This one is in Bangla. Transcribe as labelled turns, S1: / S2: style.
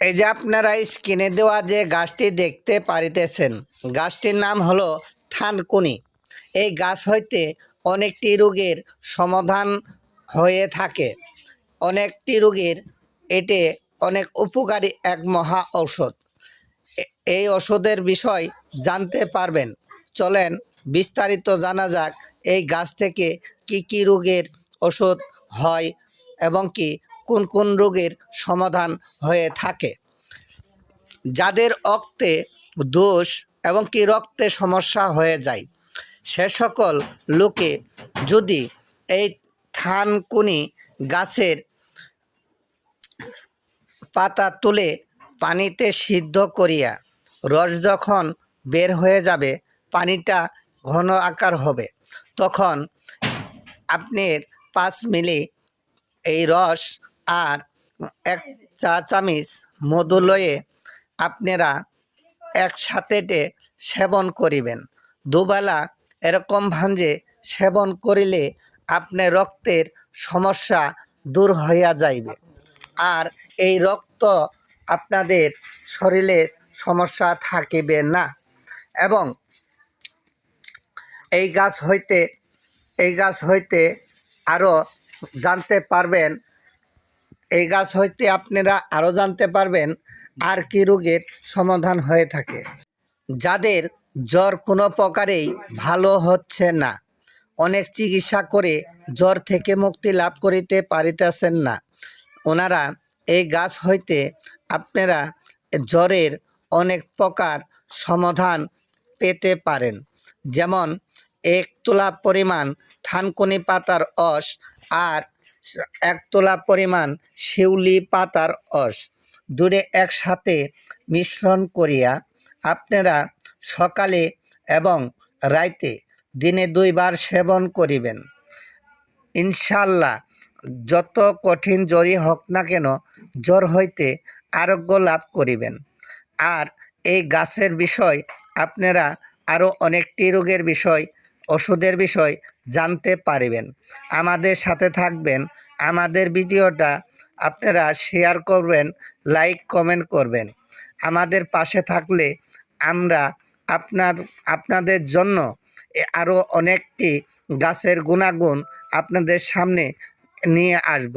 S1: এই যে আপনারা স্ক্রিনে দেওয়া যে গাছটি দেখতে পারিতেছেন, গাছটির নাম হলো থানকুনি। এই গাছ হইতে অনেকটি রোগের সমাধান হয়ে থাকে। অনেকটি রোগের এটে অনেক উপকারী এক মহা ঔষধ। এই ওষুধের বিষয় জানতে পারবেন। চলেন বিস্তারিত জানা যাক এই গাছ থেকে কি কি রোগের ওষুধ হয় এবং কি কোন কোন রোগের সমাধান হয়ে থাকে। যাদের রক্তে দোষ এবং কি রক্তে সমস্যা হয়ে যায়, সে সকল লোকে যদি এই থানকুনি গাছের পাতা তুলে পানিতে সিদ্ধ করিয়া রস যখন বের হয়ে যাবে, পানিটা ঘন আকার হবে, তখন আপনার পাঁচ মিলি এই রস আর এক চা চামিচ মধু লয়ে আপনারা একসাথে সেবন করিবেন। দুবেলা এরকম ভাঞ্জে সেবন করিলে আপনার রক্তের সমস্যা দূর হইয়া যাইবে। আর এই রক্ত আপনাদের শরীরে সমস্যা থাকিবে না এবং এই গাছ হইতে, এই গাছ হইতে আরও জানতে পারবেন এই গাছ হইতে আপনারা আরও জানতে পারবেন আর কি রোগের সমাধান হয়ে থাকে। যাদের জ্বর কোনো প্রকারেই ভালো হচ্ছে না, অনেক চিকিৎসা করে জ্বর থেকে মুক্তি লাভ করিতে পারিতেছেন না। ওনারা এই গাছ হইতে আপনারা জ্বরের অনেক প্রকার সমাধান পেতে পারেন। যেমন, এক তোলা পরিমাণ থানকুনি পাতার অস আর এক তোলা পরিমাণ শিউলি পাতার অস দূরে একসাথে মিশ্রণ করিয়া আপনারা সকালে এবং রাইতে দিনে দুইবার সেবন করিবেন। ইনশাল্লাহ যত কঠিন জ্বরই হোক না কেন জ্বর হইতে আরোগ্য লাভ করিবেন। আর এই গাছের বিষয় আপনারা আরও অনেকটি রোগের বিষয় ওষুধের বিষয় জানতে পারিবেন। আমাদের সাথে থাকবেন। আমাদের ভিডিওটা আপনারা শেয়ার করবেন লাইক কমেন্ট করবেন। আমাদের পাশে থাকলে আমরা আপনার, আপনাদের জন্য আরও অনেকটি গাছের গুণাগুণ আপনাদের সামনে নিয়ে আসব।